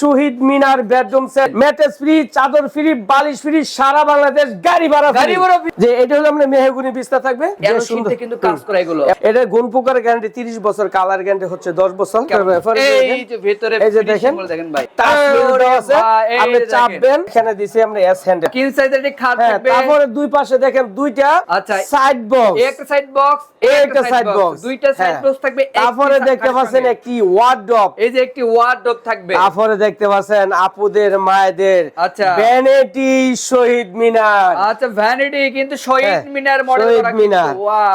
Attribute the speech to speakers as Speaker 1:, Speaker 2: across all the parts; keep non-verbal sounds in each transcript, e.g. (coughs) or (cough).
Speaker 1: Shahid Minar bedroom set mattress free চাদর free বালিশ free সারা বাংলাদেশ গাড়ি ভাড়া
Speaker 2: গাড়ি ভাড়া
Speaker 1: যে এটা হলো আমরা মেহগুনি বিস্তার থাকবে।
Speaker 2: ভাই।
Speaker 1: যে
Speaker 2: এলো
Speaker 1: সুন্দর-
Speaker 2: শীতে কিন্তু কাজ করা এগুলো?
Speaker 1: এটা গুণ পোকার গ্যারান্টি 30 বছর কালার গ্যারান্টি হচ্ছে 10 বছর। তারপরে
Speaker 2: এই যে ভিতরে
Speaker 1: এই যে দেখেন।
Speaker 2: দেখেন ভাই।
Speaker 1: টাচ
Speaker 2: ওরে
Speaker 1: দেওয়া আছে।
Speaker 2: ভাই, এই
Speaker 1: আপনি চাপবেন এখানে দিছি আমরা এস হ্যান্ডেল
Speaker 2: কিং সাইজের একটি খাট
Speaker 1: হ্যাঁ
Speaker 2: থাকবে।
Speaker 1: তারপরে দুই পাশে দেখেন দুইটা
Speaker 2: আচ্ছা।
Speaker 1: সাইড বক্স
Speaker 2: একটা সাইড বক্স
Speaker 1: একটা সাইড বক্স
Speaker 2: দুইটা সাইড বক্স থাকবে
Speaker 1: তারপরে দেখতে পাচ্ছেন। একটি ওয়ার্ডরোব
Speaker 2: এই যে একটি ওয়ার্ডরোব থাকবে।
Speaker 1: তারপরে দেখতে পাচ্ছেন আপুদের মায়েদের
Speaker 2: আচ্ছা।
Speaker 1: ভ্যানিটি শহীদ মিনার।
Speaker 2: আচ্ছা ভ্যানিটি কিন্তু শহীদ
Speaker 1: হ্যাঁ,
Speaker 2: মিনার মডেল
Speaker 1: শহীদ মিনার।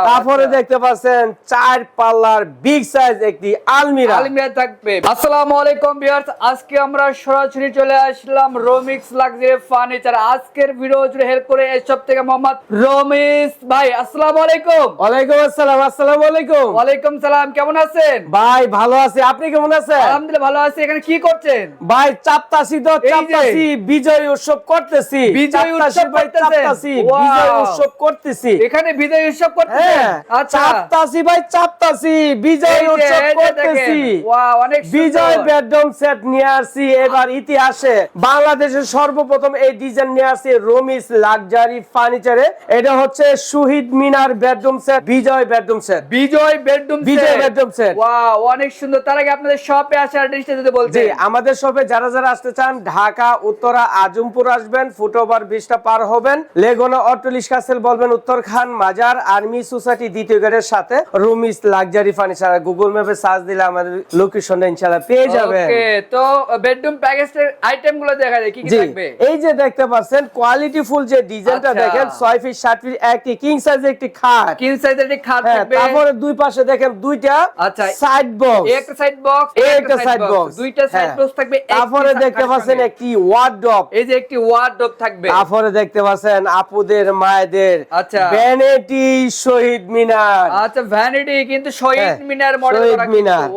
Speaker 1: তারপরে দেখতে পাচ্ছেন চার পাল্লার বিগ সাইজ একটি আলমিরা।
Speaker 2: আলমিরা থাকবে। আসসালামু আলাইকুম ভিউয়ার্স আজকে আমরা সরাসরি চলে আসলাম রোমিক্স লাক্সারি ফার্নিচার আজকের ভিডিও জুড়ে হেল্প করে এসব থেকে মোহাম্মদ রমিক্স ভাই আসসালামু আলাইকুম।
Speaker 1: ওয়ালাইকুম আসসালাম আসসালামু আলাইকুম।
Speaker 2: ওয়ালাইকুম সালাম কেমন আছেন?
Speaker 1: ভাই ভালো আছি। আপনি কেমন আছেন?
Speaker 2: আলহামদুলিল্লাহ ভালো আছি। এখানে কি করছেন?
Speaker 1: ভাই চাপতাছি তো চাপতাছি বিজয় উৎসব করতেছি।
Speaker 2: বিজয় উৎসব
Speaker 1: চাপতাছি বিজয় উৎসব করতেছি।
Speaker 2: এখানে বিজয় উৎসব করতেছেন?
Speaker 1: হ্যাঁ
Speaker 2: আচ্ছা।
Speaker 1: চাপতাছি ভাই চাপতাছি বিজয় উৎসব করতেছি।
Speaker 2: অনেক
Speaker 1: বিজয় বেডরুম সেট নিয়ে আসছি এবার ইতিহাসে। বাংলাদেশের সর্বপ্রথম এই ডিজাইন নিয়ে আসছি রমিস লাক্সারি ফার্নিচারে। এটা হচ্ছে Shahid Minar bedroom set Bijoy bedroom set.
Speaker 2: Bijoy bedroom
Speaker 1: Bijoy set।
Speaker 2: Wow অনেক সুন্দর তার আগে আপনাদের শপে আসার অ্যাড্রেসটা যদি
Speaker 1: জি আমাদের শপে যারা যারা আসতে চান ঢাকা উত্তরা আজমপুর আসবেন ফুটওভার ব্রিজটা পার হবেন। লেগুনা অটোলিশ কাসেল বলবেন উত্তর খান মাজার আর্মি সোসাইটি দ্বিতীয় গেটের সাথে। রুমিস লাক্সারি ফার্নিচার গুগল ম্যাপে সার্চ দিলে আমাদের লোকেশনটা ইনশাআল্লাহ পেয়ে যাবেন।
Speaker 2: ওকে তো বেডরুম প্যাকেজের আইটেমগুলো দেখা যায় কি কি থাকবে
Speaker 1: এই যে দেখতে পাচ্ছেন কোয়ালিটি ফুল যে ডিজাইনটা
Speaker 2: আচ্ছা।
Speaker 1: দেখেন ছয় ফিট সাত ফিট একটি কিং সাইজের একটি খাট।
Speaker 2: কিং সাইজের একটি খাট
Speaker 1: হ্যাঁ
Speaker 2: থাকবে।
Speaker 1: তারপরে দুই পাশে দেখেন দুইটা
Speaker 2: আচ্ছা।
Speaker 1: সাইড বক্স
Speaker 2: এই একটা সাইড বক্স
Speaker 1: একটা সাইড বক্স
Speaker 2: দুইটা সাইড বক্স থাকবে
Speaker 1: তারপরে দেখতে পাচ্ছেন একটি ওয়ার্ডরোব
Speaker 2: এই যে একটি ওয়ার্ডরোব থাকবে।
Speaker 1: তারপরে দেখতে পাচ্ছেন আপুদের মায়েদের
Speaker 2: আচ্ছা।
Speaker 1: ভ্যানিটি শহীদ মিনার।
Speaker 2: আচ্ছা ভ্যানিটি কিন্তু শহীদ
Speaker 1: হ্যাঁ,
Speaker 2: মিনার মডেল
Speaker 1: মিনার।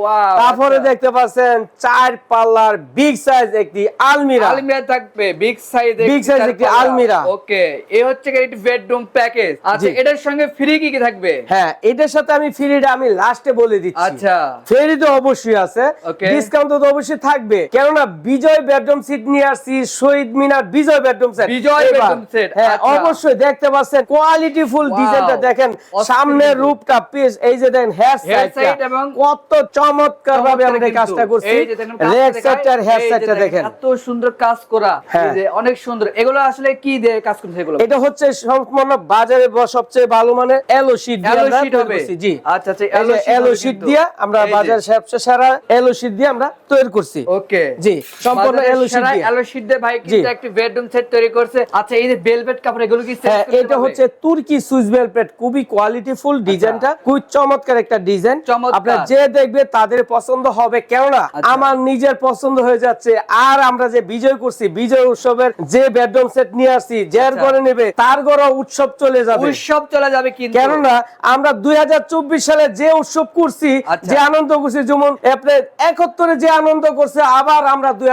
Speaker 1: তারপরে দেখতে পাচ্ছেন চার পাল্লার বিগ সাইজ একটি আলমিরা।
Speaker 2: আলমিরা থাকবে বিগ সাইজ
Speaker 1: Big size একটি আলমিরা।
Speaker 2: ওকে এই হচ্ছে একটি বেডরুম প্যাকেজ আচ্ছা এটার সঙ্গে ফ্রি কি কি থাকবে?
Speaker 1: হ্যাঁ এটার সাথে আমি ফ্রিটা আমি লাস্টে বলে দিচ্ছি।
Speaker 2: আচ্ছা।
Speaker 1: ফ্রি তো অবশ্যই আছে। ডিসকাউন্ট তো অবশ্যই থাকবে। কেননা বিজয় বেডরুম সিট নিয়ে আসছি Shahid Minar Bijoy bedroom set
Speaker 2: Bijoy bedroom set,
Speaker 1: হ্যাঁ
Speaker 2: আচ্ছা।
Speaker 1: অবশ্যই দেখতে পাচ্ছেন কোয়ালিটি ফুল ডিজাইনটা দেখেন। সামনের রূপটা পেজ এই যে দেখেন হেয়ার
Speaker 2: side এবং
Speaker 1: কত চমৎকার ভাবে আমরা
Speaker 2: কিন্তু।
Speaker 1: কাজটা করছি।
Speaker 2: এই যে দেখেন কাজটা
Speaker 1: লেগ আর হেয়ার
Speaker 2: এই
Speaker 1: সাইডটা দেখেন
Speaker 2: এত সুন্দর কাজ করা
Speaker 1: হ্যাঁ।
Speaker 2: এই যে অনেক সুন্দর। এগুলো আসলে কি দিয়ে কাজ করছে এগুলো?
Speaker 1: এটা হচ্ছে সম্পূর্ণ বাজারে সবচেয়ে ভালো মানে এলো শীট দিয়ে
Speaker 2: Yellow
Speaker 1: আমরা
Speaker 2: হবে।
Speaker 1: জি।
Speaker 2: আচ্ছা, আচ্ছা,
Speaker 1: এই এলো শীট দিয়ে আমরা
Speaker 2: এই।
Speaker 1: বাজার সবচেয়ে সারা এলো শীট দিয়ে আমরা তৈরি করছি
Speaker 2: ওকে
Speaker 1: জি, সম্পূর্ণ yellow sheet দিয়ে।
Speaker 2: এলো শীট দিয়ে ভাই কিন্তু। একটি বেডরুম সেট তৈরি করছে আচ্ছা এই যে ভেলভেট কাপড় এগুলো কি set
Speaker 1: হ্যাঁ এটা হচ্ছে তুর্কি সুইস বেলপেট খুবই কোয়ালিটি ফুল ডিজাইনটা খুব চমৎকার একটা ডিজাইন। আপনার যে দেখবে তাদের পছন্দ হবে কেননা
Speaker 2: আচ্ছা।
Speaker 1: আমার নিজের পছন্দ হয়ে যাচ্ছে আর আমরা যে বিজয় করছি বিজয় উৎসবের যে বেডরুম সেট নিয়ে আসছি যার
Speaker 2: আচ্ছা।
Speaker 1: ঘরে নেবে তার ঘরে উৎসব চলে যাবে
Speaker 2: উৎসব চলে যাবে কিন্তু
Speaker 1: কেননা আমরা দুই হাজার চব্বিশ সালে যে উৎসব করছি
Speaker 2: আচ্ছা।
Speaker 1: যে আনন্দ করছি যেমন আপনার একাত্তরে যে আনন্দ করছে আবার আমরা দুই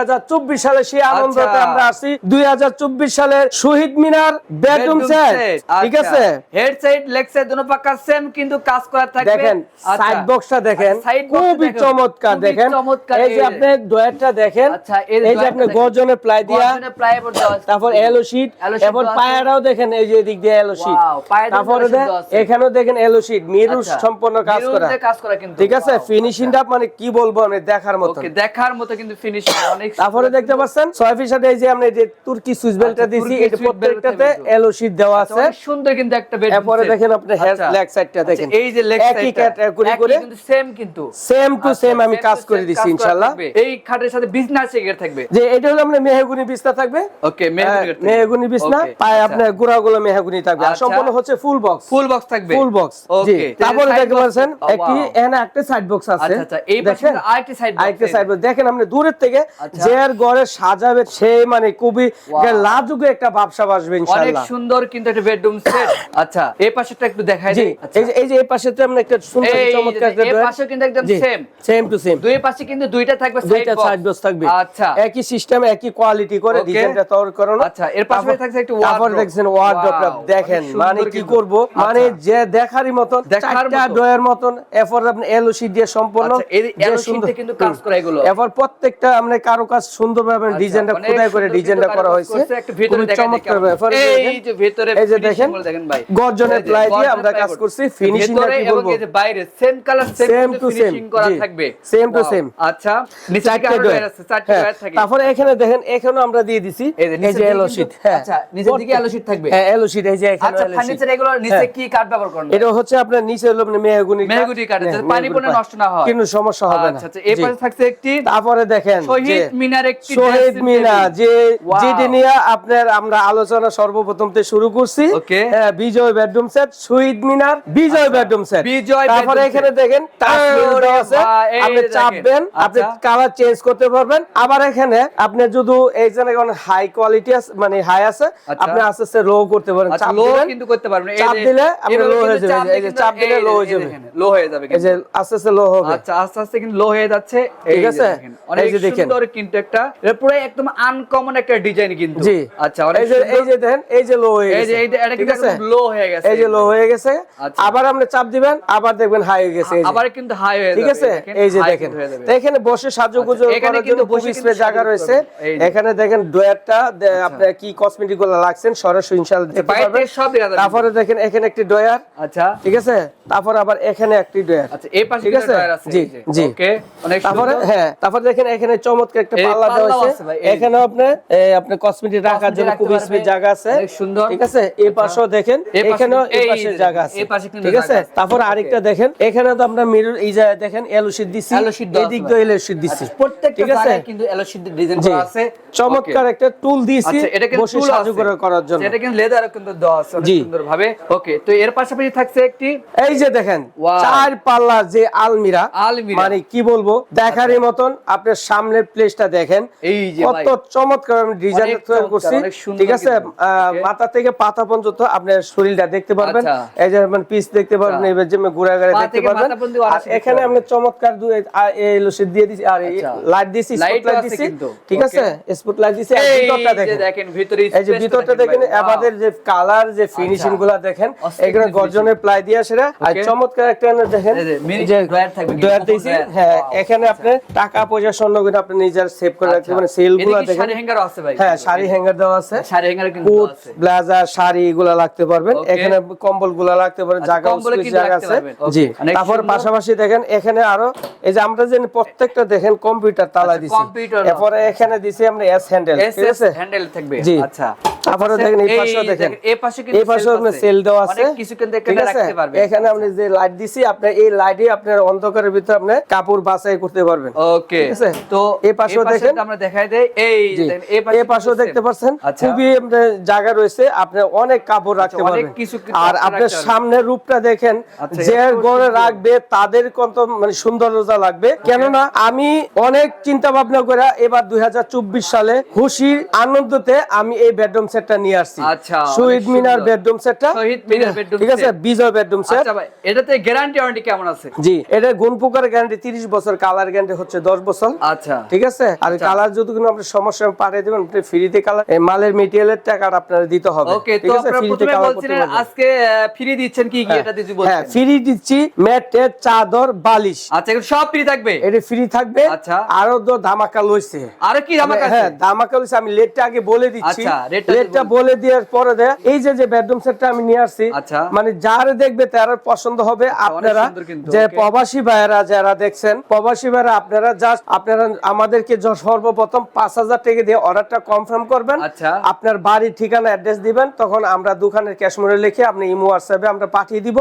Speaker 1: সালে সেই আনন্দতে
Speaker 2: আচ্ছা।
Speaker 1: আমরা আসি দুই সালের শহীদ মিনার বেডরুম সেট ঠিক
Speaker 2: আচ্ছা।
Speaker 1: আছে
Speaker 2: হেড সাইড লেগ সাইড দুটো পাকা সেম কিন্তু কাজ করা থাকবে
Speaker 1: দেখেন। সাইড বক্সটা দেখেন
Speaker 2: আচ্ছা, side box টা
Speaker 1: খুবই চমৎকার দেখেন এই যে আপনি ডয়ারটা দেখেন
Speaker 2: এই যে
Speaker 1: আপনি
Speaker 2: দেখেন।
Speaker 1: গর্জনে প্লাই দিয়া। তারপর এলো শীট পায়াটাও দেখেন এই যে এদিক দিয়ে এলো শীট তারপরে। এখানেও দেখেন এলো শীট মিরু সম্পূর্ণ কাজ করা ঠিক আছে ফিনিশিংটা মানে কি বলব আমি দেখার মতো
Speaker 2: ওকে দেখার মতো কিন্তু ফিনিশিং অনেক
Speaker 1: তারপরে দেখতে পাচ্ছেন ছয় ফিট সাথে এই যে আমরা এই যে তুর্কি সুইচ বেল্টটা
Speaker 2: আচ্ছা,
Speaker 1: দিছি এটা প্রত্যেকটাতে
Speaker 2: কিন্তু।
Speaker 1: এলো শীট দেওয়া
Speaker 2: আচ্ছা,
Speaker 1: আছে।
Speaker 2: সুন্দর কিন্তু একটা বেড
Speaker 1: এরপরে দেখেন আপনি হেয়ার লেগ সাইডটা দেখেন।
Speaker 2: এই যে লেগ সাইড
Speaker 1: একই ক্যাটাগরি করে।
Speaker 2: কিন্তু সেম কিন্তু।
Speaker 1: সেম টু
Speaker 2: আচ্ছা,
Speaker 1: সেম আমি কাজ করে দিছি ইনশাআল্লাহ।
Speaker 2: এই খাটের সাথে বিজনেস এগের থাকবে।
Speaker 1: যে এটা হলো আমরা মেহগুনি বিছনা থাকবে।
Speaker 2: ওকে
Speaker 1: মেহগুনি বিছনা। পায়ে আপনার গুড়াগুলো মেহগুনি থাকবে। আর
Speaker 2: আচ্ছা।
Speaker 1: সম্পূর্ণ হচ্ছে ফুল বক্স
Speaker 2: ফুল বক্স থাকবে।
Speaker 1: ফুল বক্স
Speaker 2: ওকে
Speaker 1: তারপরে দেখতে পাচ্ছেন একটি এখানে একটা সাইড বক্স আছে।
Speaker 2: আচ্ছা আচ্ছা এই পাশে
Speaker 1: দেখেন?
Speaker 2: আরেকটি সাইড
Speaker 1: আরেকটা সাইড দেখেন। আপনি দূরের থেকে
Speaker 2: আচ্ছা।
Speaker 1: যার ঘরে সাজাবে সেই মানে খুবই লাজুকে একটা ভাবসাব আসবে
Speaker 2: অনেক সুন্দর কিন্তু একটা বেডরুম সেট (coughs) আচ্ছা এই একটু দেখাই দিই আচ্ছা।
Speaker 1: এই যে এই যে এই পাশে আমরা একটা সুন্দর চমৎকার একটা
Speaker 2: এই পাশেও কিন্তু একদম same।
Speaker 1: সেম টু সেম
Speaker 2: দুই পাশে কিন্তু দুইটা থাকবে সাইড
Speaker 1: বক্স থাকবে।
Speaker 2: আচ্ছা।
Speaker 1: একই সিস্টেম একই কোয়ালিটি করে ডিজাইনটা তৈরি
Speaker 2: আচ্ছা, এর
Speaker 1: তারপর-
Speaker 2: থাকছে একটু
Speaker 1: তারপর দেখছেন ওয়ার্ডরোবটা
Speaker 2: Wow,
Speaker 1: দেখেন মানে কি। করব? মানে
Speaker 2: আচ্ছা।
Speaker 1: যে দেখারই মতন
Speaker 2: দেখার
Speaker 1: চারটা
Speaker 2: মতো।
Speaker 1: ডয়ের মতন এরপর আপনি এলওসি দিয়ে সম্পূর্ণ।
Speaker 2: এই
Speaker 1: যে
Speaker 2: এলো
Speaker 1: সুন্দর-
Speaker 2: শীতে কিন্তু কাজ করা এগুলো।
Speaker 1: এবার প্রত্যেকটা আমরা কারও কাজ সুন্দরভাবে ডিজাইনটা খোদাই করে ডিজাইনটা করা হয়েছে।
Speaker 2: করছে। একটু ভিতরে
Speaker 1: খুবই চমৎকার ব্যাপার।
Speaker 2: এই যে ভিতরে
Speaker 1: এই যে
Speaker 2: দেখেনগুলো
Speaker 1: দেখেন
Speaker 2: ভাই।
Speaker 1: গর্জনের প্লাই দিয়ে আমরা কাজ করছি। ফিনিশিং
Speaker 2: ভেতরে
Speaker 1: কি বলব?
Speaker 2: বাইরে same colour same
Speaker 1: Same to
Speaker 2: করা থাকবে।
Speaker 1: Same to
Speaker 2: Wow, আচ্ছা নিচে দিকে
Speaker 1: ডয়ার
Speaker 2: ডয়ার আছে চারটে ডয়ার থাকে
Speaker 1: তারপরে এখানে দেখেন এখানেও আমরা দিয়ে দিছি।
Speaker 2: এই যে
Speaker 1: এলো শীট হ্যাঁ।
Speaker 2: আচ্ছা, নিচের দিকে এলো শীট থাকবে।
Speaker 1: হ্যাঁ এলো শীট এই যে এখানে
Speaker 2: আচ্ছা ফার্নিচার এগুলো নিচে
Speaker 1: হ্যাঁ।
Speaker 2: কি কাঠ ব্যবহার
Speaker 1: এটা হচ্ছে আপনার নিচে হলো মানে মেহগুনি
Speaker 2: কাঠ, যাতে পানি পড়লে নষ্ট না হয়।
Speaker 1: কিন্তু সমস্যা হবে না।
Speaker 2: আচ্ছা আচ্ছা এই পাশে থাকছে একটি
Speaker 1: তারপরে দেখেন
Speaker 2: শহীদ মিনার একটি
Speaker 1: শহীদ মিনার যে. যেটি নিয়ে আপনার আমরা আলোচনা সর্বপ্রথম থেকে শুরু করছি। হ্যাঁ, Bijoy bedroom set Shahid Minar Bijoy bedroom set.
Speaker 2: Bijoy
Speaker 1: তারপরে এখানে দেখেন আছে আপনি চাপবেন আপনি
Speaker 2: আচ্ছা।
Speaker 1: কালার চেঞ্জ করতে পারবেন। আবার এখানে আপনি যদি এই যে হাই কোয়ালিটি আছে মানে হাই আছে
Speaker 2: আচ্ছা।
Speaker 1: আপনি আস্তে আস্তে লো করতে পারেন।
Speaker 2: আচ্ছা
Speaker 1: চাপ
Speaker 2: লো কিন্তু করতে পারবেন।
Speaker 1: চাপ দিলে
Speaker 2: এভাবে
Speaker 1: low হয়ে যাবে। এই যে চাপ দিলে
Speaker 2: যে-
Speaker 1: হয়ে যাবে।
Speaker 2: low হয়ে যাবে
Speaker 1: এই যে আস্তে আস্তে লো হবে।
Speaker 2: আচ্ছা আস্তে আস্তে কিন্তু লো হয়ে যাচ্ছে।
Speaker 1: ঠিক আছে?
Speaker 2: অনেক। সুন্দর কিন্তু একটা পুরো একদম আনকমন একটা ডিজাইন কিন্তু।
Speaker 1: জি।
Speaker 2: আচ্ছা
Speaker 1: এই যে এই যে দেখেন এই যে লো হয়ে
Speaker 2: এই যে এটা কিন্তু লো হয়ে গেছে।
Speaker 1: এই যে লো হয়ে গেছে।
Speaker 2: আচ্ছা।
Speaker 1: আবার আপনি চাপ দিবেন আবার দেখবেন হাই হয়ে গেছে।
Speaker 2: আবার কিন্তু হাই হয়ে
Speaker 1: ঠিক আছে? এই যে দেখেন। এখানে বসে সাজুগুজু
Speaker 2: আচ্ছা, এখানে
Speaker 1: করার জন্য
Speaker 2: বসে
Speaker 1: স্পেস জায়গা রয়েছে। এখানে দেখেন ডয়ারটা আপনার কি কসমেটিকগুলো লাগছেন সরাসরি ইনশাআল্লাহ দেখতে পারবেন। তারপরে দেখেন এখানে একটি ডয়ার
Speaker 2: আচ্ছা।
Speaker 1: ঠিক আছে? তারপর আবার এখানে একটি ডয়ার
Speaker 2: আচ্ছা এই পাশে
Speaker 1: ঠিক আছে?
Speaker 2: ডয়ার আছে
Speaker 1: জি। জি।
Speaker 2: ওকে অনেক
Speaker 1: তারপরে হ্যাঁ তারপর দেখেন এখানে চমৎকার একটা পাল্লা দেওয়া
Speaker 2: আছে ভাই, এই যে।
Speaker 1: এখানে আপনি আপনি কসমেটিক রাখার জন্য খুব স্পেস জায়গা আছে।
Speaker 2: অনেক সুন্দর।
Speaker 1: ঠিক আছে? এই পাশেও দেখেন এখানেও এই
Speaker 2: এই
Speaker 1: পাশে জায়গা আছে।
Speaker 2: এই পাশে
Speaker 1: ঠিক আছে?
Speaker 2: জায়গা আছে।
Speaker 1: তারপর
Speaker 2: Okay.
Speaker 1: আরেকটা দেখেন এখানে তো আমরা মিরর এই যে দেখেন এলো শীট দিছি।
Speaker 2: Yellow sheet দেওয়া
Speaker 1: এই দিক
Speaker 2: আছে
Speaker 1: দিয়ে এলো শীট দিছি
Speaker 2: আচ্ছা, প্রত্যেকটা জায়গায় কিন্তু এলো শীট ডিজাইন করা আছে।
Speaker 1: চমৎকার একটা টুল দিয়েছি
Speaker 2: আচ্ছা এটা কিন্তু
Speaker 1: বসে সাজু করার জন্য।
Speaker 2: এটা কিন্তু লেদারও কিন্তু দেওয়া আছে
Speaker 1: জি।
Speaker 2: সুন্দর ভাবে ওকে তো এর পাশাপাশি থাকছে একটি
Speaker 1: এই যে দেখেন. চার পাল্লার যে আলমিরা
Speaker 2: আলমিরা।
Speaker 1: মানে কি বলব? দেখারই মতন আপনার সামনের প্লেসটা দেখেন। কত চমৎকার আমি ডিজাইন তৈরি করছি। ঠিক আছে. মাথা থেকে পাতা পর্যন্ত আপনার শরীরটা দেখতে পারবেন।
Speaker 2: আচ্ছা।
Speaker 1: এই যে মানে পিস দেখতে পারবেন
Speaker 2: আচ্ছা।
Speaker 1: যে ঘুরে ঘুরে দেখতে পারবেন। আর এখানে। আমরা চমৎকার দুই এই দিয়ে দিছি। আর
Speaker 2: আচ্ছা।
Speaker 1: লাইট দিছি স্পট লাইট দিছি। ঠিক আছে? স্পট লাইট দিছি। আর ভিতরটা দেখেন।
Speaker 2: ভিতরে
Speaker 1: এই যে ভিতরটা দেখেন আমাদের যে কালার যে ফিনিশিংগুলা দেখেন এগুলো গর্জনের প্লাই দিয়ে সেটা আর চমৎকার একটা দেখেন।
Speaker 2: যে থাকবে
Speaker 1: দিয়েছি
Speaker 2: drawer।
Speaker 1: হ্যাঁ এখানে আপনি টাকা পয়সা স্বর্ণ আপনি নিজের সেভ করে রাখতে
Speaker 2: আচ্ছা।
Speaker 1: গুলা দেখেন।
Speaker 2: শাড়ি হ্যাঙ্গারও আছে ভাই।
Speaker 1: হ্যাঁ শাড়ি হ্যাঙ্গার দেওয়া আছে।
Speaker 2: শাড়ি হ্যাঙ্গার কিন্তু আছে।
Speaker 1: ব্লেজার শাড়ি এগুলা পারবেন। এখানে
Speaker 2: আচ্ছা,
Speaker 1: জায়গা আছে। জি। তারপর পাশাপাশি দেখেন এখানে আরও এই যে আমরা যে প্রত্যেকটা দেখেন কম্পিউটার তালা
Speaker 2: আচ্ছা,
Speaker 1: দিছি।
Speaker 2: computer
Speaker 1: এরপরে এখানে দিছি আমরা এস হ্যান্ডেল আছে?
Speaker 2: হ্যান্ডেল থাকবে।
Speaker 1: জি।
Speaker 2: আচ্ছা।
Speaker 1: তারপরে দেখেন এই পাশেও দেখেন।
Speaker 2: এই পাশে কিন্তু
Speaker 1: এই আপনার সেল দেওয়া আছে।
Speaker 2: অনেক কিছু কিন্তু এখানে রাখতে পারবেন।
Speaker 1: এখানে আপনি যে লাইট দিছি আপনি এই লাইটে আপনার অন্ধকারের ভিতরে আপনি কাপড় বাছাই করতে পারবেন।
Speaker 2: ওকে
Speaker 1: ঠিক আছে?
Speaker 2: তো
Speaker 1: এই পাশেও দেখেন।
Speaker 2: আমরা দেখাই দেই। এই দেখেন, এই পাশে
Speaker 1: এই পাশেও দেখতে পাচ্ছেন?
Speaker 2: আচ্ছা।
Speaker 1: খুবই আপনার জায়গা রয়েছে আপনি অনেক কাপড় রাখতে পারবেন। আর আপনার সামনের রূপটা দেখেন
Speaker 2: আচ্ছা,
Speaker 1: যে ঘরে রাখবে তাদের কত মানে সৌন্দর্যতা লাগবে। কেননা আমি অনেক চিন্তা ভাবনা করে এবার দুই হাজার চব্বিশ সালে খুশির আনন্দতে আমি এই বেডরুম সেটটা নিয়ে আসছি।
Speaker 2: আচ্ছা,
Speaker 1: শহীদ মিনার বেডরুম সেটটা।
Speaker 2: শহীদ মিনার bedroom
Speaker 1: ঠিক আছে বিজয় বেডরুম সেট।
Speaker 2: আচ্ছা ভাই এটাতে গ্যারান্টি ওয়ারেন্টি কেমন আছে?
Speaker 1: জি এটা গুণ পোকার গ্যারান্টি 30 বছর কালার গ্যারান্টি হচ্ছে 10 বছর।
Speaker 2: আচ্ছা।
Speaker 1: ঠিক আছে? আর কালার যদি কোনো আপনার সমস্যা পাঠিয়ে দেবেন। আপনি ফ্রিতে কালার এই মালের মেটেরিয়ালের টাকাটা আপনার দিতে হবে।
Speaker 2: ওকে তো আপনারা প্রথমে বলছিলেন আজকে ফ্রি দিচ্ছেন কি কি এটা দিচ্ছি
Speaker 1: হ্যাঁ ফ্রি দিচ্ছি ম্যাটের চাদর বালিশ।
Speaker 2: আচ্ছা এগুলো সব ফ্রি থাকবে?
Speaker 1: এটা ফ্রি থাকবে।
Speaker 2: আচ্ছা।
Speaker 1: আরও তো ধামাকা লইছে।
Speaker 2: আরও কি জামা
Speaker 1: হ্যাঁ ধামাকা লইছে আমি লেটটা আগে বলে দিচ্ছি।
Speaker 2: আচ্ছা, টা যদি
Speaker 1: লেটটা
Speaker 2: বলেন।
Speaker 1: বলে দেওয়ার পরে দেয় এই যে যে বেডরুম সেটটা আমি নিয়ে আসছি
Speaker 2: আচ্ছা।
Speaker 1: মানে যার দেখবে তার পছন্দ হবে আপনারা যে প্রবাসী ভাইয়েরা যারা দেখছেন প্রবাসী ভাইয়েরা আপনারা জাস্ট আপনারা আমাদেরকে সর্বপ্রথম পাঁচ হাজার টাকা দিয়ে অর্ডারটা কনফার্ম করবেন
Speaker 2: আচ্ছা।
Speaker 1: আপনার বাড়ির ঠিকানা অ্যাড্রেস দিবেন তখন আমরা দোকানের ক্যাশ মোড়ে লিখে আপনি ইমো হোয়াটসঅ্যাপে আমরা পাঠিয়ে দিব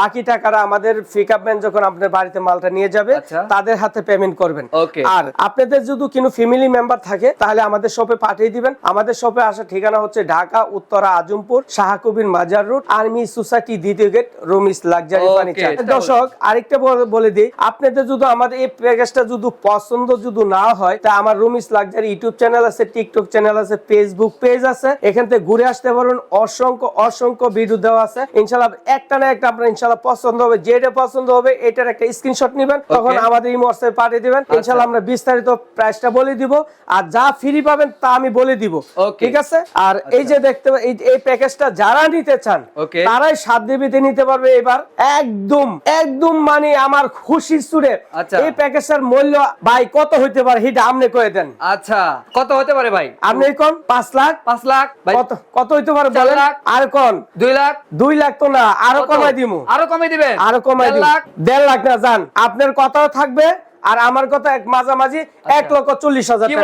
Speaker 1: বাকি টাকাটা আমাদের পিক আপ ম্যান যখন আপনার বাড়িতে মালটা নিয়ে যাবে
Speaker 2: আচ্ছা।
Speaker 1: তাদের হাতে পেমেন্ট করবেন আর আপনাদের যদি কোনো ফ্যামিলি মেম্বার থাকে তাহলে আমাদের শপে পাঠিয়ে দিবেন আমাদের শপে আসার ঠিকানা হচ্ছে Dhaka Uttara Azampur Shahkabir Mazar road army society দ্বিতীয় গেট রমিস লাক্সারি ফার্নিচার। দর্শক আরেকটা বলে- দিই আপনাদের যদি আমাদের এই প্যাকেজটা যদি পছন্দ যদি না হয় তা আমার রমিস লাক্সারি ইউটিউব চ্যানেল আছে টিকটক চ্যানেল আছে ফেসবুক পেজ আছে এখান থেকে ঘুরে আসতে পারবেন অসংখ্য অসংখ্য ভিডিও দেওয়া আছে। ইনশাল্লাহ একটা না একটা আপনার ইনশাল্লাহ পছন্দ হবে। যেটা পছন্দ হবে এটার একটা স্ক্রিনশট নেবেন তখন আমাদের এই হোয়াটসঅ্যাপে পাঠিয়ে দিবেন।
Speaker 2: আচ্ছা।
Speaker 1: ইনশাল্লাহ আমরা বিস্তারিত প্রাইসটা বলে দিব। আর যা ফ্রি পাবেন তা আমি বলে দিব। ঠিক আছে? আর এই যে দেখতে এই প্যাকেজটা যারা নিতে চান তারাই সাত দেবীতে নিতে পারবে এবার। একদম একদম মানে আমার খুশির সুরে।
Speaker 2: আচ্ছা।
Speaker 1: এই প্যাকেজটার মূল্য ভাই কত হইতে পারে সেটা আপনি কয়ে দেন।
Speaker 2: আচ্ছা কত হতে পারে ভাই?
Speaker 1: আপনি কোন? পাঁচ লাখ?
Speaker 2: পাঁচ লাখ।
Speaker 1: কত কত হইতে পারে বলেন। আর কোন?
Speaker 2: দুই লাখ।
Speaker 1: দুই লাখ তো না
Speaker 2: আরও
Speaker 1: কমাই দিমু।
Speaker 2: আরও কমাই দিবেন?
Speaker 1: আরও কমাই
Speaker 2: দেড় লাখ।
Speaker 1: দেড় লাখ না যান আপনার কথাও থাকবে আর আমার কথা এক মাঝামাঝি এক লক্ষ চল্লিশ হাজার টাকা।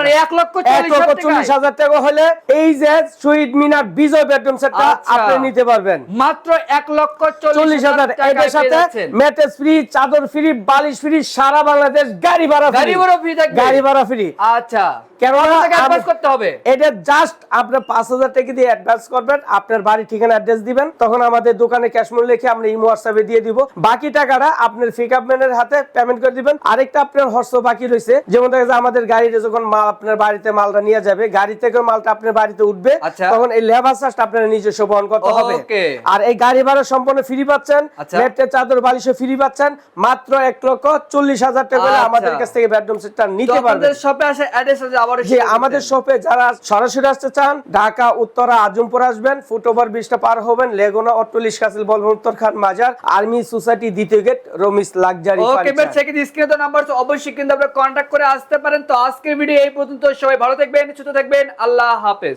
Speaker 2: এক লক্ষ চল্লিশ হাজার
Speaker 1: টাকা হলে এই যে সুইট মিনার বিজয় বেডরুম সেটটা
Speaker 2: আচ্ছা।
Speaker 1: আপনি নিতে পারবেন।
Speaker 2: মাত্র এক লক্ষ
Speaker 1: চল্লিশ হাজার এটার সাথে ম্যাটেস ফ্রি চাদর ফ্রি বালিশ ফ্রি সারা বাংলাদেশ গাড়ি ভাড়া
Speaker 2: গাড়ি ভাড়া ফ্রি
Speaker 1: গাড়ি ভাড়া ফ্রি
Speaker 2: আচ্ছা।
Speaker 1: কেননা
Speaker 2: কত টাকা advance
Speaker 1: আমি-
Speaker 2: করতে হবে।
Speaker 1: এটা জাস্ট আপনার পাঁচ হাজার টাকা দিয়ে অ্যাডভান্স করবেন আপনার বাড়ি ঠিকানা অ্যাড্রেস দিবেন তখন আমাদের দোকানে ক্যাশ মূল্য লিখে আমরা ইমো হোয়াটসঅ্যাপে দিয়ে দিব। বাকি টাকাটা আপনার পিকআপ ম্যানের হাতে পেমেন্ট করে দিবেন। আরেকটা আপনার হর্ষ বাকি রয়েছে। যেমন দেখা যায় আমাদের গাড়িতে যখন মাল আপনার বাড়িতে মালটা নিয়ে যাবে গাড়ি থেকে মালটা আপনার বাড়িতে উঠবে
Speaker 2: আচ্ছা।
Speaker 1: তখন এই লেবার চার্জটা আপনার নিজস্ব বহন করতে হবে। আর এই গাড়ি ভাড়া সম্পূর্ণ ফ্রি পাচ্ছেন।
Speaker 2: আচ্ছা।
Speaker 1: চাদর বালিশও ফ্রি পাচ্ছেন। মাত্র এক লক্ষ চল্লিশ হাজার টাকা
Speaker 2: আচ্ছা।
Speaker 1: আমাদের কাছ থেকে বেডরুম সেটটা নিতে পারবেন।
Speaker 2: শপে আসে অ্যাড্রেস আছে
Speaker 1: জি আমাদের শপে যারা সরাসরি আসতে চান ঢাকা উত্তরা আজমপুর আসবেন ফুটওভার ব্রিজটা পার হবেন লেগোনা অট্টলিশ কাসিল বলবেন উত্তর খান মাজার আর্মি সোসাইটি দ্বিতীয় গেট রমিস লাক্সারি
Speaker 2: ওকে বেশ স্ক্রিনে তো নাম্বার আছে অবশ্যই কিন্তু আপনারা কন্টাক্ট করে আসতে পারেন। তো আজকের ভিডিও এই পর্যন্ত সবাই ভালো থাকবেন সুস্থ থাকবেন আল্লাহ হাফেজ।